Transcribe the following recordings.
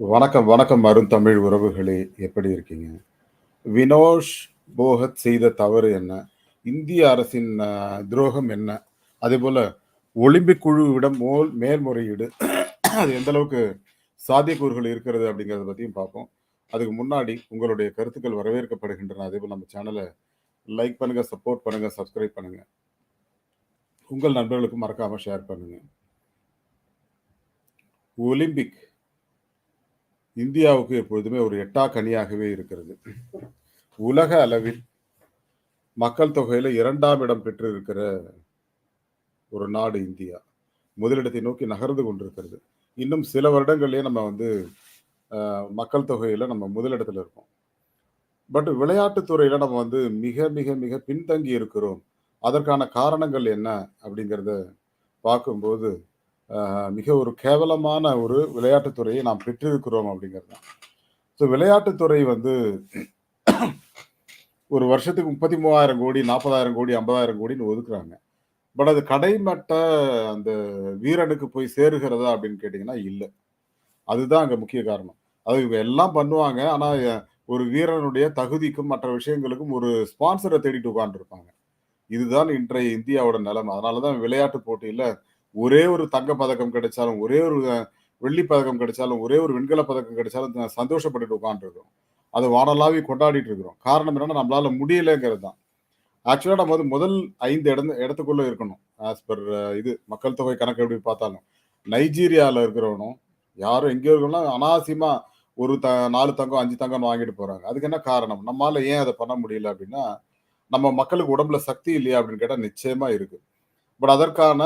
வணக்கம், வணக்கம் அருந்தமிழ் உறவுகளே! எப்படி இருக்கீங்க? வினோஷ் போகத் செய்த தவறு என்ன? இந்திய அரசின் துரோகம் என்ன? அதேபோல ஒலிம்பிக் குழுவிடம் மோல் மேல்முறையீடு அது எந்த அளவுக்கு சாத்தியக்கூறுகள் இருக்கிறது அப்படிங்கிறத பத்தியும் பார்ப்போம். அதுக்கு முன்னாடி உங்களுடைய கருத்துக்கள் வரவேற்கப்படுகின்றன. அதே போல் நம்ம சேனலை லைக் பண்ணுங்க, சப்போர்ட் பண்ணுங்க, சப்ஸ்கிரைப் பண்ணுங்க. உங்கள் நண்பர்களுக்கு மறக்காம ஷேர் பண்ணுங்க. ஒலிம்பிக் இந்தியாவுக்கு எப்பொழுதுமே ஒரு எட்டா கனியாகவே இருக்கிறது. உலக அளவில் மக்கள் தொகையில் இரண்டாம் இடம் பெற்றிருக்கிற ஒரு நாடு இந்தியா. முதலிடத்தை நோக்கி நகர்ந்து கொண்டிருக்கிறது. இன்னும் சில வருடங்கள்லேயே நம்ம வந்து மக்கள் தொகையில் நம்ம முதலிடத்தில் இருக்கோம் பட் விளையாட்டுத்துறையில் நம்ம வந்து மிக, மிக, மிக பின்தங்கி இருக்கிறோம். அதற்கான காரணங்கள் என்ன? அப்படிங்கிறத பார்க்கும்போது, மிக ஒரு கேவலமான ஒரு விளையாட்டுத் துறையை நாம் பெற்றிருக்கிறோம் அப்படிங்கிறது தான். ஸோ விளையாட்டுத்துறை வந்து ஒரு வருஷத்துக்கு 33,000 கோடி, 40,000 கோடி, 50,000 கோடின்னு ஒதுக்குறாங்க. பட் அது கடைமட்ட அந்த வீரனுக்கு போய் சேருகிறதா அப்படின்னு கேட்டிங்கன்னா இல்லை அதுதான் அங்கே முக்கிய காரணம். அது இவங்க எல்லாம் பண்ணுவாங்க. ஆனால் ஒரு வீரனுடைய தகுதிக்கும், மற்ற விஷயங்களுக்கும் ஒரு ஸ்பான்சரை தேடிட்டு உட்காந்துருப்பாங்க இதுதான் இன்றைய இந்தியாவோட நிலைமை. அதனால தான் விளையாட்டு போட்டியில் ஒரே ஒரு தங்கப் பதக்கம் கிடைச்சாலும், ஒரே ஒரு வெள்ளி பதக்கம் கிடைச்சாலும், ஒரே ஒரு வெண்கல பதக்கம் கிடைச்சாலும் சந்தோஷப்பட்டுட்டு உட்காந்துருக்கோம் அதை வாடலாவி கொண்டாடிட்டு இருக்கிறோம். காரணம் என்னன்னா, நம்மளால முடியலங்கிறது தான். ஆக்சுவலாக நம்ம வந்து முதல் ஐந்து இடம் இடத்துக்குள்ள இருக்கணும். ஆஸ் பர் இது மக்கள் தொகை கணக்கு எப்படி பார்த்தாலும். நைஜீரியாவில் இருக்கிறவனும், யாரும் எங்கேயோ இருக்கிறவனும் அனாவசியமாக ஒரு த நாலு தங்கம், அஞ்சு தங்கம்னு வாங்கிட்டு போகிறாங்க அதுக்கு என்ன காரணம்? நம்மளால் ஏன் அதை பண்ண முடியல அப்படின்னா, நம்ம மக்களுக்கு உடம்புல சக்தி இல்லையா அப்படின்னு கேட்டால் நிச்சயமாக இருக்குது பட் அதற்கான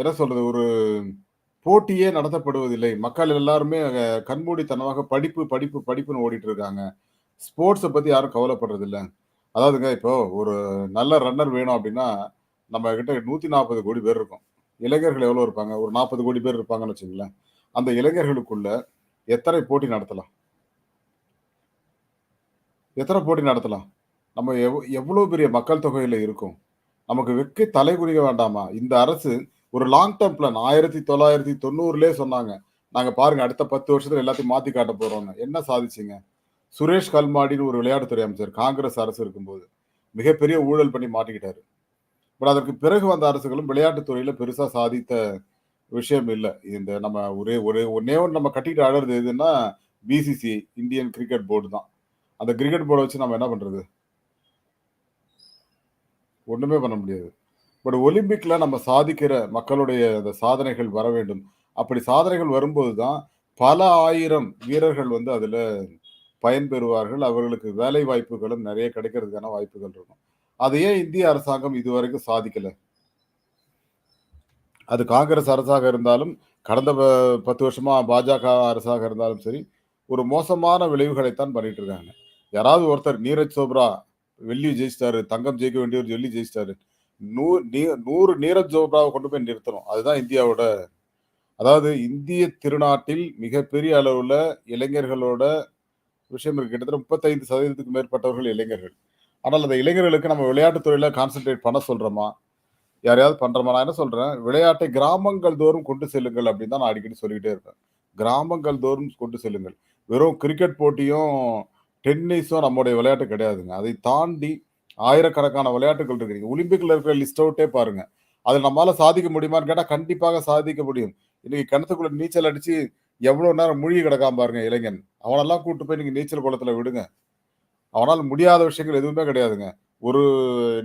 என்ன சொல்றது? ஒரு போட்டியே நடத்தப்படுவதில்லை. மக்கள் எல்லாருமே கண்மூடித்தனமாக படிப்பு, படிப்பு, படிப்புன்னு ஓடிட்டு இருக்காங்க. ஸ்போர்ட்ஸை பத்தி யாரும் கவலைப்படுறதில்ல. அதாவதுங்க இப்போ ஒரு நல்ல ரன்னர் வேணும் அப்படின்னா, நம்ம கிட்ட 140 கோடி பேர் இருக்கும் இளைஞர்கள் எவ்வளோ இருப்பாங்க? ஒரு 40 கோடி பேர் இருப்பாங்கன்னு வச்சுங்களேன் அந்த இளைஞர்களுக்குள்ள எத்தனை போட்டி நடத்தலாம்? எத்தனை போட்டி நடத்தலாம்? நம்ம எவ் எவ்வளோ பெரிய மக்கள் தொகையில் இருக்கும் நமக்கு வெட்கி தலைகுனிய வேண்டாமா? இந்த அரசு ஒரு லாங் டேர்ம் பிளான் 1990லயே சொன்னாங்க. நாங்கள் பாருங்க அடுத்த 10 வருஷத்துல எல்லாத்தையும் மாற்றி காட்டப் போறோம்ன்னு. என்ன சாதிச்சிங்க சுரேஷ் கல்மாடின்னு ஒரு விளையாட்டுத்துறை அமைச்சர் காங்கிரஸ் அரசு இருக்கும்போது, மிகப்பெரிய ஊழல் பண்ணி மாட்டிக்கிட்டாரு. பட் அதற்கு பிறகு வந்த அரசுகளும் விளையாட்டுத்துறையில் பெருசாக பெருசா சாதித்த விஷயம் இல்லை இந்த நம்ம ஒரே ஒரே ஒன்னே ஒன்று நம்ம கட்டிட்டு அழறது எதுன்னா, பிசிசி இந்தியன் கிரிக்கெட் போர்டு தான். அந்த கிரிக்கெட் போர்டை வச்சு நம்ம என்ன பண்றது? ஒண்ணுமே பண்ண முடியாது. பட் ஒலிம்பிக்ல நம்ம சாதிக்கிற மக்களுடைய அந்த சாதனைகள் வர வேண்டும். அப்படி சாதனைகள் வரும்போது தான், பல ஆயிரம் வீரர்கள் வந்து அதுல பயன்பெறுவார்கள். அவர்களுக்கு வேலை வாய்ப்புகளும் நிறைய கிடைக்கிறதுக்கான வாய்ப்புகள் இருக்கும். அத ஏன் இந்திய அரசாங்கம் இதுவரைக்கும் சாதிக்கல? அது காங்கிரஸ் அரசாக இருந்தாலும், கடந்த ப 10 வருஷமா பாஜக அரசாக இருந்தாலும் சரி, ஒரு மோசமான விளைவுகளைத்தான் பண்ணிட்டு இருக்காங்க. யாராவது ஒருத்தர் நீரஜ் சோப்ரா வெள்ளி ஜெயிச்சிட்டாரு, தங்கம் ஜெயிக்க வேண்டியவர் வெள்ளி ஜெயிச்சிட்டாரு. நூ நீ 100 நீரஜ் சோப்ராவை கொண்டு போய் நிறுத்தணும். அதுதான் இந்தியாவோட அதாவது இந்திய திருநாட்டில் மிகப்பெரிய அளவுல இளைஞர்களோட விஷயம் இருக்கு. கிட்டத்தட்ட 35% மேற்பட்டவர்கள் இளைஞர்கள். ஆனால் அந்த இளைஞர்களுக்கு நம்ம விளையாட்டுத் துறையில கான்சன்ட்ரேட் பண்ண சொல்றோமா? யாரையாவது பண்றோமா? நான் என்ன சொல்றேன், விளையாட்டை கிராமங்கள் தோறும் கொண்டு செல்லுங்கள் அப்படின்னு தான் நான் அடிக்கடி சொல்லிக்கிட்டே இருப்பேன். கிராமங்கள் தோறும் கொண்டு செல்லுங்கள். வெறும் கிரிக்கெட் போட்டியும், டென்னிஸும் நம்முடைய விளையாட்டு கிடையாதுங்க. அதை தாண்டி ஆயிரக்கணக்கான விளையாட்டுகள் இருக்கு. ஒலிம்பிக்ல இருக்கிற லிஸ்ட் அவுட்டே பாருங்க. அது நம்மளால சாதிக்க முடியுமான்னு கேட்டால் கண்டிப்பாக சாதிக்க முடியும். இன்னைக்கு கிணத்துக்குள்ள நீச்சல் அடிச்சு எவ்வளோ நேரம் மூழ்கி கிடக்காம பாருங்க இளைஞன். அவனெல்லாம் கூட்டு போய் நீங்க நீச்சல் குளத்துல விடுங்க. அவனால் முடியாத விஷயங்கள் எதுவுமே கிடையாதுங்க. ஒரு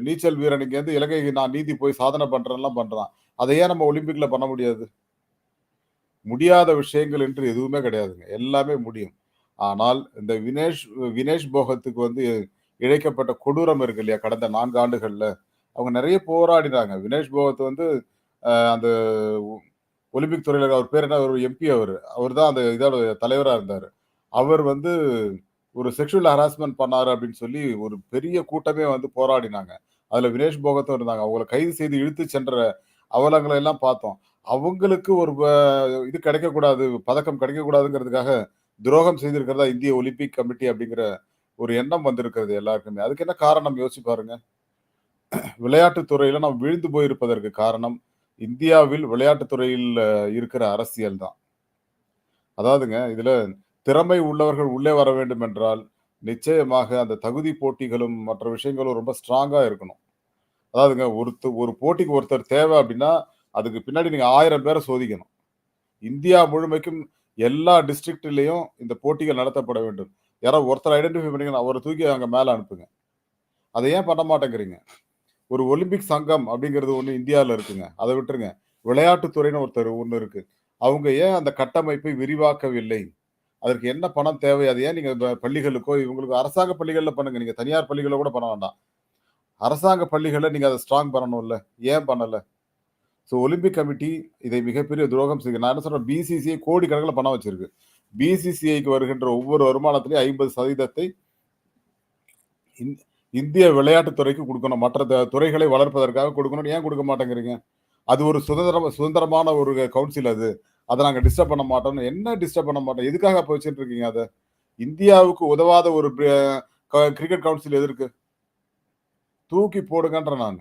நீச்சல் வீரனுக்கு வந்து இலங்கைக்கு நான் நீதி போய் சாதனை பண்றேன்லாம் பண்றான். அதை ஏன் நம்ம ஒலிம்பிக்ல பண்ண முடியாது? முடியாத விஷயங்கள் என்று எதுவுமே கிடையாதுங்க. எல்லாமே முடியும். ஆனால் இந்த வினேஷ் வினேஷ் போகத்துக்கு வந்து இழைக்கப்பட்ட கொடூரம் இருக்கு இல்லையா? கடந்த நான்கு ஆண்டுகள்ல. அவங்க நிறைய போராடினாங்க. வினேஷ் போகத் வந்து அந்த ஒலிம்பிக் துறையில அவர் பேர் என்ன? ஒரு எம்பி அவர் அவர் தான் அந்த இதோட தலைவராக இருந்தார் அவர் வந்து ஒரு செக்ஷுவல் ஹராஸ்மெண்ட் பண்ணாரு அப்படின்னு சொல்லி ஒரு பெரிய கூட்டமே வந்து போராடினாங்க. அதில் வினேஷ் போகத்தும் இருந்தாங்க. அவங்கள கைது செய்து இழுத்து சென்ற அவலங்களை எல்லாம் பார்த்தோம். அவங்களுக்கு ஒரு இது கிடைக்கக்கூடாது, பதக்கம் கிடைக்கக்கூடாதுங்கிறதுக்காக துரோகம் செய்திருக்கிறதா இந்திய ஒலிம்பிக் கமிட்டி அப்படிங்கிற ஒரு எண்ணம் வந்திருக்கிறது எல்லாருக்குமே. அதுக்கு என்ன காரணம் யோசிச்சு பாருங்க. விளையாட்டுத் துறையில நாம் வீழ்ந்து போயிருப்பதற்கு காரணம், இந்தியாவில் விளையாட்டுத்துறையில் இருக்கிற அரசியல் தான். அதாவதுங்க, இதுல திறமை உள்ளவர்கள் உள்ளே வர வேண்டும் என்றால், நிச்சயமாக அந்த தகுதி போட்டிகளும், மற்ற விஷயங்களும் ரொம்ப ஸ்ட்ராங்கா இருக்கணும். அதாவதுங்க ஒருத்தர் ஒரு போட்டிக்கு ஒருத்தர் தேவை அப்படின்னா அதுக்கு பின்னாடி நீங்க ஆயிரம் பேரை சோதிக்கணும். இந்தியா முழுமைக்கும் எல்லா டிஸ்ட்ரிக்ட்லேயும் இந்த போட்டிகள் நடத்தப்பட வேண்டும். யாராவது ஒருத்தர் ஐடென்டிஃபை பண்ணிங்கன்னா அவரை தூக்கி அங்கே மேலே அனுப்புங்க. அதை ஏன் பண்ண மாட்டேங்கிறீங்க? ஒரு ஒலிம்பிக் சங்கம் அப்படிங்கிறது ஒன்று இந்தியாவில் இருக்குங்க. அதை விட்டுருங்க. விளையாட்டுத்துறைன்னு ஒருத்தர் ஒன்று இருக்குது அவங்க ஏன் அந்த கட்டமைப்பை விரிவாக்கவில்லை? அதற்கு என்ன பணம் தேவை? அது ஏன் நீங்கள் ப பள்ளிகளுக்கோ, இவங்களுக்கு அரசாங்க பள்ளிகளில் பண்ணுங்கள் நீங்கள் தனியார் பள்ளிகளில் கூட பண்ண வேண்டாம். அரசாங்க பள்ளிகளில் நீங்கள் அதை ஸ்ட்ராங் பண்ணணும்ல. ஏன் பண்ணலை ஸோ ஒலிம்பிக் கமிட்டி இதை மிகப்பெரிய துரோகம் செய்து நான் என்ன சொல்கிறேன் பிசிசிஐ கணக்கில் பணம் வச்சிருக்கு. பிசிசிஐக்கு வருகின்ற ஒவ்வொரு வருமானத்திலையும் ஐம்பது சதவீதத்தை இந்திய விளையாட்டுத் துறைக்கு கொடுக்கணும் மற்ற த துறைகளை வளர்ப்பதற்காக குடுக்கணும்னு ஏன் கொடுக்க மாட்டேங்கிறீங்க? அது ஒரு சுதந்திரமா சுதந்திரமான ஒரு கவுன்சில் அது. அதை நாங்கள் டிஸ்டர்ப் பண்ண மாட்டோம்னு என்ன டிஸ்டர்ப் பண்ண மாட்டோம்? எதுக்காக அப்போ வச்சுட்டு இருக்கீங்க அதை இந்தியாவுக்கு உதவாத ஒரு க கிரிக்கெட் கவுன்சில் எது இருக்கு? தூக்கி போடுங்கன்ற நான்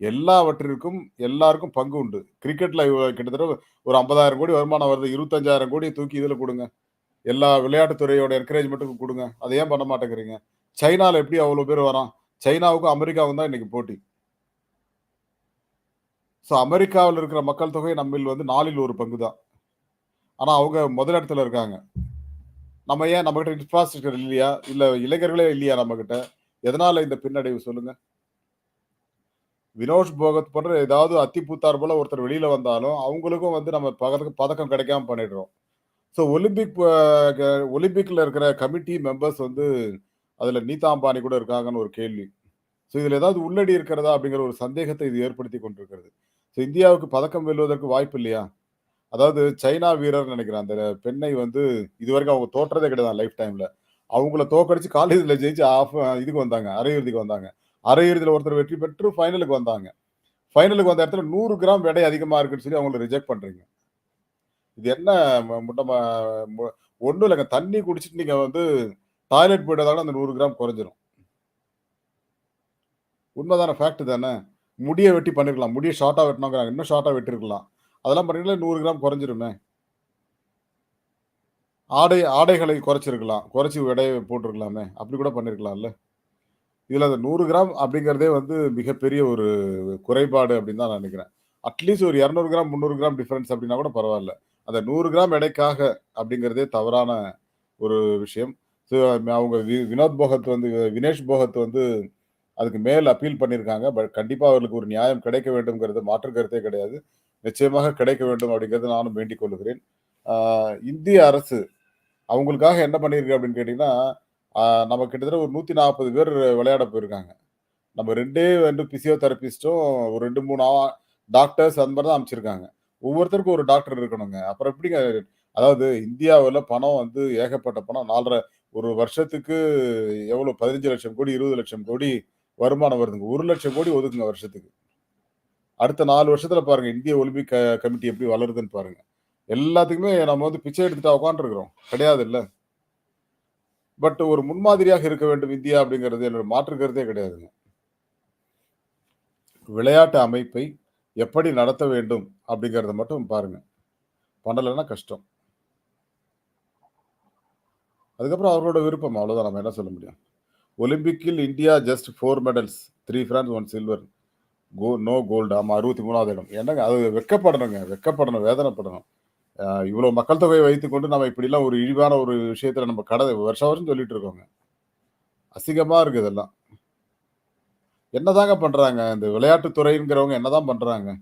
எல்லாவற்றிற்கும் எல்லாருக்கும் பங்கு உண்டு. கிரிக்கெட்ல கிட்டத்தட்ட ஒரு 50,000 கோடி வருமானம் வருது. இருபத்தஞ்சாயிரம் கோடி தூக்கி இதில் கொடுங்க எல்லா விளையாட்டுத்துறையோட துறையோட கொடுங்க அதை ஏன் பண்ண மாட்டேங்கிறீங்க? சைனால எப்படி அவ்வளோ பேர் வரான்? சைனாவுக்கும், அமெரிக்காவுக்கும் தான் இன்னைக்கு போட்டி. ஸோ அமெரிக்காவில் இருக்கிற மக்கள் தொகை நம்மில் வந்து 4ல் 1 பங்கு தான். ஆனால் அவங்க முதல் இடத்துல இருக்காங்க. நம்ம ஏன் நம்மகிட்ட இன்ஃப்ராஸ்ட்ரக்சர் இல்லையா? இல்லை இளைஞர்களே இல்லையா நம்மகிட்ட? எதனால இந்த பின்னடைவு சொல்லுங்கள் வினோஷ் போகத் போன்ற ஏதாவது அத்திப்பூத்தார் போல ஒருத்தர் வெளியில வந்தாலும், அவங்களுக்கும் வந்து நம்ம பதக்கம் பதக்கம் கிடைக்காம பண்ணிடுறோம். ஸோ ஒலிம்பிக் ஒலிம்பிக்ல இருக்கிற கமிட்டி மெம்பர்ஸ் வந்து அதுல நீதா அம்பானி கூட இருக்காங்கன்னு ஒரு கேள்வி. ஸோ இதுல ஏதாவது உள்ளடி இருக்கிறதா? அப்படிங்கிற ஒரு சந்தேகத்தை இது ஏற்படுத்தி கொண்டிருக்கிறது. ஸோ இந்தியாவுக்கு பதக்கம் வெல்வதற்கு வாய்ப்பு இல்லையா? அதாவது சைனா வீரர் நினைக்கிறேன் அந்த பெண்ணை வந்து இதுவரைக்கும் அவங்க தோற்றதே கிடையாது லைஃப் டைம்ல. அவங்கள தோக்கடிச்சு காலேஜில் ஜெயிச்சு ஆஃப் இதுக்கு வந்தாங்க. அரையிறுதிக்கு வந்தாங்க. அரையிறுதியில் ஒருத்தர் வெற்றி பெற்று ஃபைனலுக்கு வந்தாங்க. ஃபைனலுக்கு வந்த இடத்துல நூறு கிராம் எடை அதிகமாக இருக்குன்னு சொல்லி அவங்கள ரிஜெக்ட் பண்ணுறீங்க இது என்ன முட்டமா மு இல்லைங்க தண்ணி குடிச்சிட்டு நீங்கள் வந்து டாய்லெட் போயிட்டதால கூட அந்த நூறு கிராம் குறைஞ்சிரும். உண்மைதான ஃபேக்ட் தானே. முடியை வெட்டி பண்ணிருக்கலாம். முடியை ஷார்ட்டாக வெட்டணும்ங்கிறாங்க. இன்னும் ஷார்ட்டாக வெட்டிருக்கலாம் அதெல்லாம் பண்ணீங்கன்னா 100 கிராம் குறைஞ்சிருமே. ஆடை ஆடைகளை குறைச்சிருக்கலாம். குறைச்சி எடைய போட்டிருக்கலாமே. அப்படி கூட பண்ணியிருக்கலாம்ல. இதில் அந்த நூறு கிராம் அப்படிங்கிறதே வந்து மிகப்பெரிய ஒரு குறைபாடு அப்படின்னு தான் நான் நினைக்கிறேன். அட்லீஸ்ட் ஒரு 200 கிராம், 300 கிராம் டிஃப்ரென்ஸ் அப்படின்னா கூட பரவாயில்ல அந்த நூறு கிராம் எடைக்காக அப்படிங்கிறதே தவறான ஒரு விஷயம். ஸோ அவங்க வி வினோத் போகத் வந்து வினேஷ் போகத் வந்து அதுக்கு மேல் அப்பீல் பண்ணியிருக்காங்க. பட் கண்டிப்பாக அவர்களுக்கு ஒரு நியாயம் கிடைக்க வேண்டும்ங்கிறது மாற்று கருத்தே கிடையாது. நிச்சயமாக கிடைக்க வேண்டும் அப்படிங்கிறத நானும் வேண்டிக் கொள்கிறேன். இந்திய அரசு அவங்களுக்காக என்ன பண்ணியிருக்கு அப்படின்னு கேட்டிங்கன்னா நம்ம கிட்டத்தட்ட ஒரு 140 பேர் விளையாட போயிருக்காங்க. நம்ம ரெண்டே வந்து பிசியோதெரபிஸ்ட்டும் ஒரு ரெண்டு மூணு டாக்டர்ஸ் அந்த மாதிரி தான் அமைச்சிருக்காங்க ஒவ்வொருத்தருக்கும் ஒரு டாக்டர் இருக்கணுங்க. அப்புறம் எப்படிங்க அதாவது இந்தியாவில் பணம் வந்து ஏகப்பட்ட பணம் 4 1/2 ஒரு வருஷத்துக்கு எவ்வளோ 15,00,000 கோடி, இருபது லட்சம் கோடி வருமானம் வருதுங்க. ஒரு லட்சம் கோடி ஒதுக்குங்க வருஷத்துக்கு. அடுத்த நாலு வருஷத்துல பாருங்க இந்திய ஒலிம்பிக் க கமிட்டி எப்படி வளருதுன்னு பாருங்க. எல்லாத்துக்குமே நம்ம வந்து பிச்சை எடுத்துட்டா கிடையாது கிடையாதுல்ல. பட் ஒரு முன்மாதிரியாக இருக்க வேண்டும் இந்தியா அப்படிங்கிறது என்னோட மாற்றுக்கிறதே கிடையாதுங்க. விளையாட்டு அமைப்பை எப்படி நடத்த வேண்டும் அப்படிங்கிறத மட்டும் பாருங்க. பண்ணலைன்னா கஷ்டம். அதுக்கப்புறம் அவர்களோட விருப்பம். அவ்வளோதான் நம்ம என்ன சொல்ல முடியும். ஒலிம்பிக்கில் India just four medals three bronze one silver. Go no gold. ஆமா 63வது இடம். என்னங்க அது வெட்கப்படணுங்க. வெட்கப்படணும். வேதனைப்படணும். இவ்வளவு இவ்வளோ மக்கள் தொகையை வைத்துக்கொண்டு நம்ம இப்படிலாம் ஒரு இழிவான ஒரு விஷயத்துல நம்ம கட வருஷம் வருஷம் சொல்லிட்டு இருக்கோங்க. அசிங்கமா இருக்கு இதெல்லாம். என்னதாங்க பண்றாங்க? இந்த விளையாட்டுத்துறைங்கிறவங்க என்னதான் பண்றாங்க?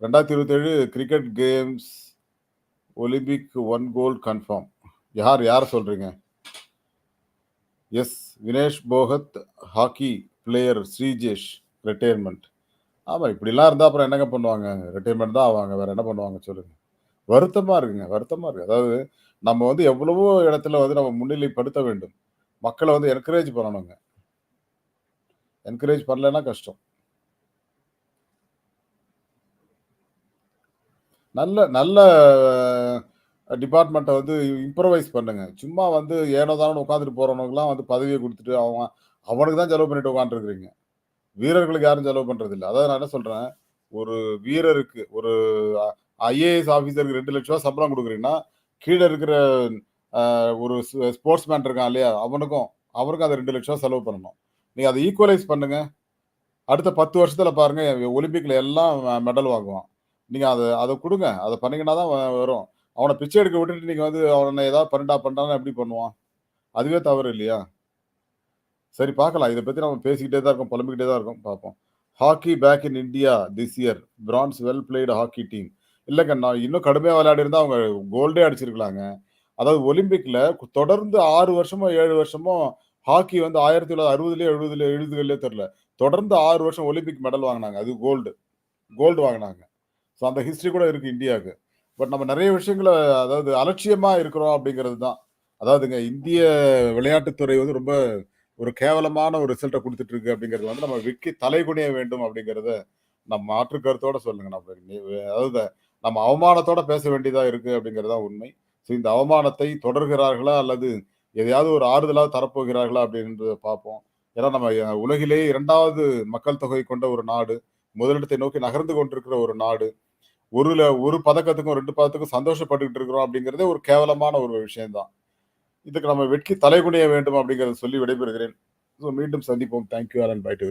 2027 cricket games Olympic one gold confirm. யார் யார் சொல்றீங்க? Yes. Vinesh Phogat hockey player Sreejesh retirement ஆமாம் இப்படிலாம் இருந்தால் அப்புறம் என்னங்க பண்ணுவாங்க? ரிட்டையர்மெண்ட் தான் ஆவாங்க. வேற என்ன பண்ணுவாங்க சொல்லுங்கள் வருத்தமா இருக்குங்க. வருத்தமா இருக்கு. அதாவது நம்ம வந்து எவ்வளவோ இடத்துல வந்து நம்ம முன்னிலைப்படுத்த வேண்டும். மக்களை வந்து என்கரேஜ் பண்ணணுங்க. என்கரேஜ் பண்ணலன்னா கஷ்டம். நல்ல நல்ல டிபார்ட்மெண்ட்டை வந்து இம்ப்ரவைஸ் பண்ணுங்க. சும்மா வந்து ஏனோ தானோ உட்காந்துட்டு போறவனுக்குலாம் வந்து பதவியை கொடுத்துட்டு அவன் அவனுக்கு தான் செலவு பண்ணிட்டு உட்காந்துருக்குறீங்க வீரர்களுக்கு யாரும் செலவு பண்றதில்ல. அதாவது நான் என்ன சொல்றேன், ஒரு வீரருக்கு ஒரு ஐஏஎஸ் ஆஃபீஸருக்கு ரெண்டு லட்ச ரூபா சம்பளம் கொடுக்குறீங்கன்னா கீழே இருக்கிற ஒரு ஸ் ஸ்போர்ட்ஸ் மேன் இருக்கான் இல்லையா? அவனுக்கும் அவருக்கும் அந்த 2,00,000 செலவு பண்ணணும். நீங்கள் அதை ஈக்குவலைஸ் பண்ணுங்க. அடுத்த பத்து வருஷத்தில் பாருங்க ஒலிம்பிக்கில் எல்லாம் மெடல் வாங்குவான். நீங்கள் அதை அதை கொடுங்க அதை பண்ணிங்கன்னா தான் வரும். அவனை பிச்சை எடுக்க விட்டுட்டு நீங்கள் வந்து அவனை ஏதாவது பண்ணிட்டா பண்ணுடான்னா எப்படி பண்ணுவான்? அதுவே தவறு இல்லையா? சரி பார்க்கலாம். இதை பற்றி நம்ம பேசிக்கிட்டே தான் இருக்கோம். புலம்பிக்கிட்டே தான் இருக்கோம். பார்ப்போம். Hockey back in India this year. France well played hockey team. இல்லைங்க நான் இன்னும் கடுமையா விளையாடியிருந்தா அவங்க கோல்டே அடிச்சிருக்கலாங்க. அதாவது ஒலிம்பிக்ல தொடர்ந்து ஆறு வருஷமோ, ஏழு வருஷமோ ஹாக்கி வந்து 1960லயோ, 70லயோ, 70கள்லயோ தெரில தொடர்ந்து ஆறு வருஷம் ஒலிம்பிக் மெடல் வாங்கினாங்க அது கோல்டு. கோல்டு வாங்கினாங்க ஸோ அந்த ஹிஸ்ட்ரி கூட இருக்கு இந்தியாவுக்கு. பட் நம்ம நிறைய விஷயங்கள அதாவது அலட்சியமா இருக்கிறோம் அப்படிங்கிறது தான். அதாவதுங்க இந்திய விளையாட்டுத்துறை வந்து ரொம்ப ஒரு கேவலமான ஒரு ரிசல்ட்டை கொடுத்துட்ருக்கு இருக்கு அப்படிங்கிறது வந்து நம்ம விக்கி தலைகுனிய வேண்டும் அப்படிங்கிறத நம்ம மாற்று கருத்தோட சொல்லுங்க. நம்ம அதாவது நம்ம அவமானத்தோட பேச வேண்டியதா இருக்கு அப்படிங்கிறது தான் உண்மை. ஸோ இந்த அவமானத்தை தொடர்கிறார்களா? அல்லது எதையாவது ஒரு ஆறுதலாக தரப்போகிறார்களா? அப்படின்றத பார்ப்போம். ஏன்னா நம்ம உலகிலேயே இரண்டாவது மக்கள் தொகை கொண்ட ஒரு நாடு. முதலிடத்தை நோக்கி நகர்ந்து கொண்டிருக்கிற ஒரு நாடு. ஒருல ஒரு பதக்கத்துக்கும் ரெண்டு பதத்துக்கும் சந்தோஷப்பட்டுக்கிட்டு இருக்கிறோம் அப்படிங்கிறதே ஒரு கேவலமான ஒரு விஷயம்தான் இதுக்கு நம்ம வெட்கி தலைகுனிய வேண்டும் அப்படிங்கிறத சொல்லி விடைபெறுகிறேன். ஸோ மீண்டும் சந்திப்போம். Thank you all and bye to